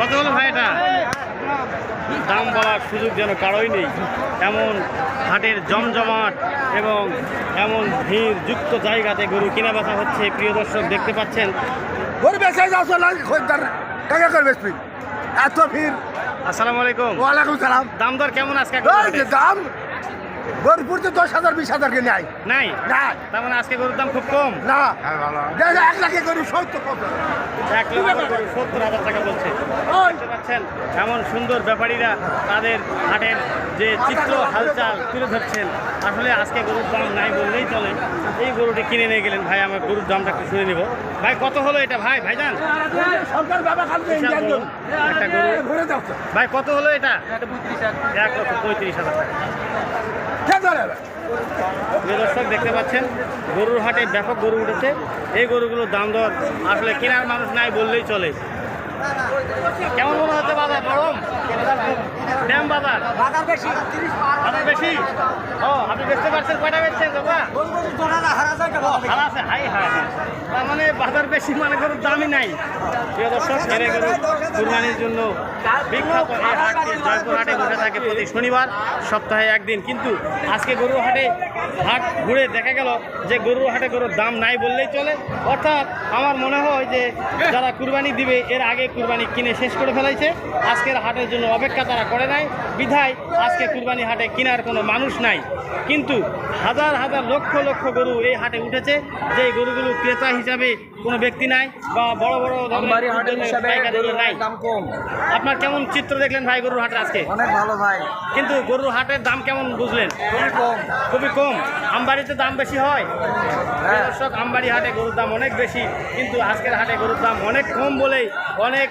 কত বলো ভাই এটা? দাম বলার সুযোগ যেন কারোই নেই। এমন হাটের জমজমাট এবং এমন ভিড় যুক্ত জায়গাতে গরু কিনা বেচা হচ্ছে প্রিয় দর্শক দেখতে পাচ্ছেন। এত ভিড়। আসসালামু আলাইকুম। ওয়ালাইকুম সালাম। দাম দর কেমন আজকে? দাম গরুপুর তো দশ হাজার বিশ হাজার কে নেয়? নাই? না তার মানে আজকে গরুর দাম খুব কম? না। এক লাখে গরু সত্তর কত? এক লক্ষ সত্তর হাজার টাকা বলছে। ওই। দেখতে এমন সুন্দর ব্যাপারীরা তাদের হাটের যে চিত্র হালচাল তুলে ধরছেন। আসলে আজকে গরুর দাম নাই বললেই চলে। এই গরুটি কিনে নিয়ে গেলেন। ভাই আমার গরুর দামটা একটু শুনে নেব। ভাই কত হলো এটা? ভাই ভাইজান? গরু একটা গরু। ভাই কত হলো এটা? এক লক্ষ পঁয়ত্রিশ হাজার টাকা। প্রিয় দর্শক, দেখতে পাচ্ছেন, গরুর হাটে ব্যাপক গরু উঠেছে। এই গরুগুলোর দাম দর আসলে কেনার মানুষ নাই বললেই চলে। কেমন মনে হচ্ছে বাজার? গরম? ড্যাম বাজার। বাজার বেশি। বাজার বেশি? ও আপনি বেচতে পারছেন কয়টা বেচছেন বাবা ভালো আছে হাই হাই। তার মানে বাজার বেশি মানে গরুর দামই নাই। প্রিয় দর্শক এর গরু কুরবানির জন্য বিখ্যাত এই হাটটি জয়পুর হাটে বসে থাকে প্রতি শনিবার সপ্তাহে একদিন। কিন্তু আজকে গরুর হাটে হাট ঘুরে দেখা গেল যে গরুর হাটে গরুর দাম নাই বললেই চলে। অর্থাৎ আমার মনে হয় যে যারা কুরবানি দিবে এর আগে কুরবানি কিনে শেষ করে ফেলাইছে। আজকের হাটের জন্য অপেক্ষা তারা করে নাই বিধায় আজকে কুরবানি হাটে কেনার কোনো মানুষ নাই। কিন্তু হাজার হাজার লক্ষ লক্ষ গরু এই হাটে উঠেছে যে গরুগুলো ক্রেতা হিসাবে কোনো ব্যক্তি নাই বা বড় বড় নাই। আপনার কেমন চিত্র দেখলেন ভাই গরুর হাটে আজকে? অনেক ভালো ভাই। কিন্তু গরুর হাটের দাম কেমন বুঝলেন? খুবই কম। খুবই কম। আমবাড়িতে দাম বেশি হয়। হ্যাঁ। দর্শক আমবাড়ি হাটে গরুর দাম অনেক বেশি কিন্তু আজকের হাটে গরুর দাম অনেক কম বলেই অনেক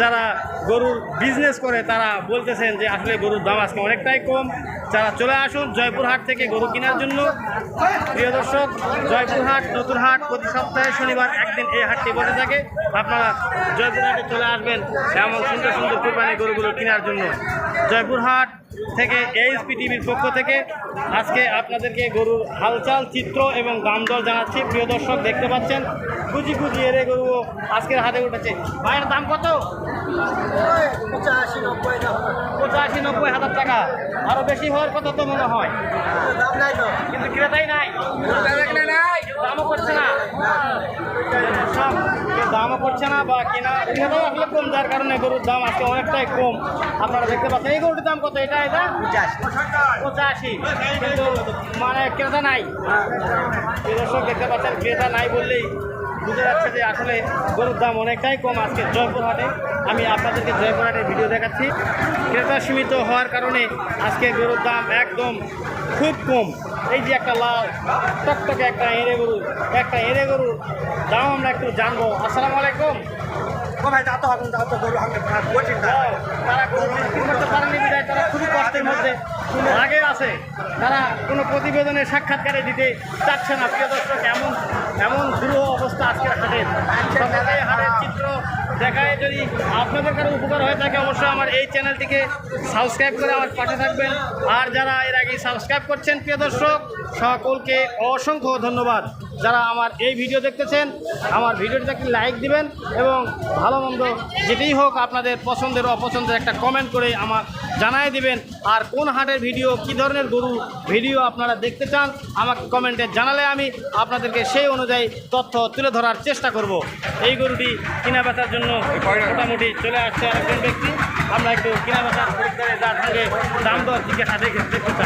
যারা গরুর বিজনেস করে তারা বলতেছেন যে আসলে গরুর দাম আজকে অনেকটাই কম। যারা চলে আসুন জয়পুর হাট থেকে গরু কেনার জন্য। প্রিয় দর্শক জয়পুর হাট নতুন হাট প্রতি সপ্তাহে শনিবার একদিন এই হাটটি বসে থাকে। আপনারা জয়পুর হাটে চলে আসবেন এমন সুন্দর সুন্দর কোরবানি গরুগুলো কেনার জন্য। জয়পুর হাট থেকে এইচপি টিভির পক্ষ থেকে আজকে আপনাদেরকে গরুর হালচাল, চিত্র এবং দাম দর জানাচ্ছি। প্রিয় দর্শক, দেখতে পাচ্ছেন কুচি কুচি এরে গরু আজকের হাটে উঠেছে। ভাইয়ের দাম কত? নব্বই হাজার টাকা। আরও বেশি হওয়ার কথা তো মনে হয়। কিন্তু ক্রেতাই নাই। দামও করছে না। দামও করছে না বা কেনা। ক্রেতাও আসলে কম যার কারণে গরুর দাম আজকে অনেকটাই কম। আপনারা দেখতে পাচ্ছেন এই গরুর দাম কত? এটা এটা? পঁচাশি। কিন্তু মানে ক্রেতা নাই। দর্শক দেখতে পাচ্ছেন ক্রেতা নাই বললেই বুঝে যাচ্ছে যে আসলে গরুর দাম অনেকটাই কম আজকে জয়পুর হাটে আমি আপনাদেরকে জয়পুর হাটের ভিডিও দেখাচ্ছি। ক্রেতা সীমিত হওয়ার কারণে আজকে গরুর দাম একদম খুব কম। এই যে একটা লাল টকটকে একটা এঁড়ে গরু একটা এঁড়ে গরু দাম আমরা একটু জানব। আসসালামু আলাইকুম। ভাই গরু হাঙ্গে তারা কোনো বিক্রি করতে পারেনি বিধায় তারা খুবই কষ্টের মধ্যে আগে আছে। তারা কোনো প্রতিবেদনের সাক্ষাৎকারে দিতে চাচ্ছে না। প্রিয় দর্শক এমন এমন দুরূহ অবস্থা আজকের হাটের হাটের চিত্র দেখায় যদি আপনাদের কারও উপকার হয়ে থাকে অবশ্যই আমার এই চ্যানেলটিকে সাবস্ক্রাইব করে আমার পাশে থাকবেন। আর যারা এর আগে সাবস্ক্রাইব করছেন, প্রিয় দর্শক, সকলকে অসংখ্য ধন্যবাদ। যারা আমার এই ভিডিও দেখতেছেন, আমার ভিডিওটিতে একটি লাইক দিবেন এবং ভালো মন্দ যেটাই হোক আপনাদের পছন্দের অপছন্দের একটা কমেন্ট করে আমার জানাই দিবেন। আর কোন হাটের ভিডিও, কী ধরনের গরু ভিডিও আপনারা দেখতে চান, আমাকে কমেন্টে জানালে আমি আপনাদেরকে সেই অনুযায়ী তথ্য তুলে ধরার চেষ্টা করব। এই গরুটি কেনা বেচার জন্য মোটামুটি চলে আসছে আরেকজন ব্যক্তি। আমরা একটু কেনা বেচার খরিদ্দারের যার সঙ্গে দাম দর জিজ্ঞাসা দেখে দেখতে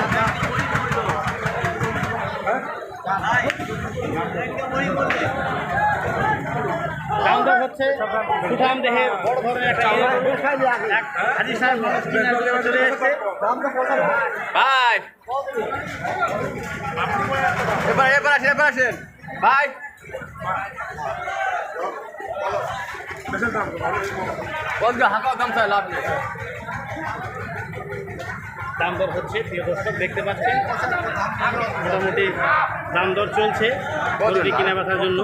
ভাই। এবার এবার আসেন এবার আসেন। ভাই কত হাঁকা দাম চাই লাভ নেই। দাম দর হচ্ছে প্রিয় দর্শক দেখতে পাচ্ছেন মোটামুটি দাম দর চলছে গরুটি কিনা বেচার জন্য।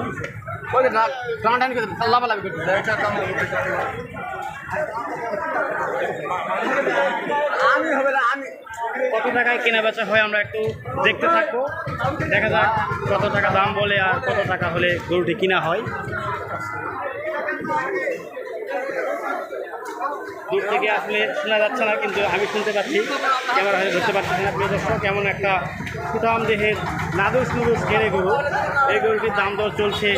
আমি হবে না আমি। কত টাকায় কেনা বেচা হয় আমরা একটু দেখতে থাকব। দেখা যাক কত টাকা দাম বলে আর কত টাকা হলে গরুটি কিনা হয়। দূর থেকে আসলে শোনা যাচ্ছে না, কিন্তু আমি শুনতে পাচ্ছি, ক্যামেরা হয়ে ধরতে পারছি না। প্রিয় দর্শক, কেমন একটা সুঠাম দেহের নাদুস নুদুস ঘেরে গরু। এই গরুটির দাম দর চলছে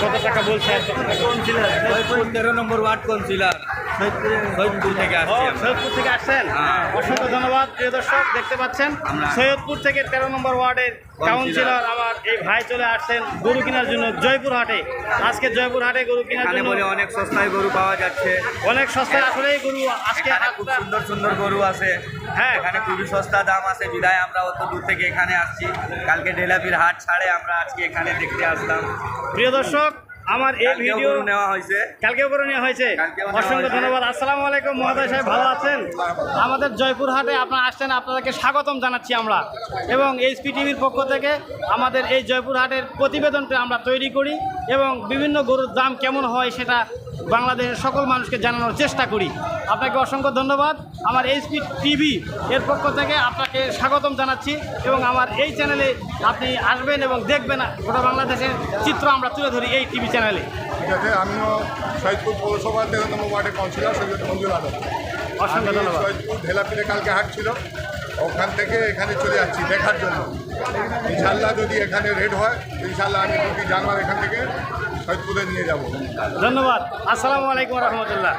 কত টাকা বলছে? টাকা সৈয়দপুর তেরো নম্বর ওয়ার্ড কাউন্সিলর সৈয়দপুর থেকে ও আসছি আমরা। সৈয়দপুর থেকে আসছেন? হ্যাঁ। অসংখ্য ধন্যবাদ প্রিয় দর্শক দেখতে পাচ্ছেন। সৈয়দপুর থেকে তেরো নম্বর ওয়ার্ডের কাউন্সিলর আমার এই ভাই চলে আসছেন গরু কেনার জন্য জয়পুর হাটে। আজকে জয়পুর হাটে গরু কেনার এখানে জন্য অনেক সস্তায় গরু পাওয়া যাচ্ছে। অনেক সস্তায় আসলে গরু আজকে খুব সুন্দর সুন্দর গরু আছে। হ্যাঁ। এখানে খুবই সস্তা দাম আছে। বিদায় আমরা অত দূর থেকে এখানে আসছি। কালকে ঢেলাপির হাট ছাড়ে আমরা আজকে এখানে দেখতে আসলাম। প্রিয় দর্শক আমার এই ভিডিও নেওয়া হয়েছে। কালকেও করে নেওয়া হয়েছে। অসংখ্য ধন্যবাদ। আসসালামু আলাইকুম মহোদয় সাহেব ভালো আছেন? আমাদের জয়পুরহাটে আপনারা আসছেন আপনাদেরকে স্বাগতম জানাচ্ছি আমরা। এবং এইচপি টিভির পক্ষ থেকে আমাদের এই জয়পুরহাটের প্রতিবেদনটা আমরা তৈরি করি এবং বিভিন্ন গরুর দাম কেমন হয় সেটা বাংলাদেশের সকল মানুষকে জানানোর চেষ্টা করি। আপনাকে অসংখ্য ধন্যবাদ। আমার এইচপি টিভি এর পক্ষ থেকে আপনাকে স্বাগতম জানাচ্ছি এবং আমার এই চ্যানেলে আপনি আসবেন এবং দেখবেন গোটা বাংলাদেশের চিত্র আমরা তুলে ধরি এই টিভি চ্যানেলে ঠিক আছে আমিও সৈয়দপুর পৌরসভার তেরো নম্বর ওয়ার্ডের কাউন্সিলর সৈয়দ মঞ্জুর আলম। অসংখ্য ধন্যবাদ। সৈয়দপুর ঢেলাপিলে কালকে হাট ছিল ওখান থেকে এখানে চলে যাচ্ছি দেখার জন্য। ইনশাল্লাহ যদি এখানে রেড হয় ইনশাল্লাহ আমি দুটি জানোয়ার এখান থেকে সৈয়দপুরে নিয়ে যাব। ধন্যবাদ। আসসালামু আলাইকুম রহমতুল্লাহ।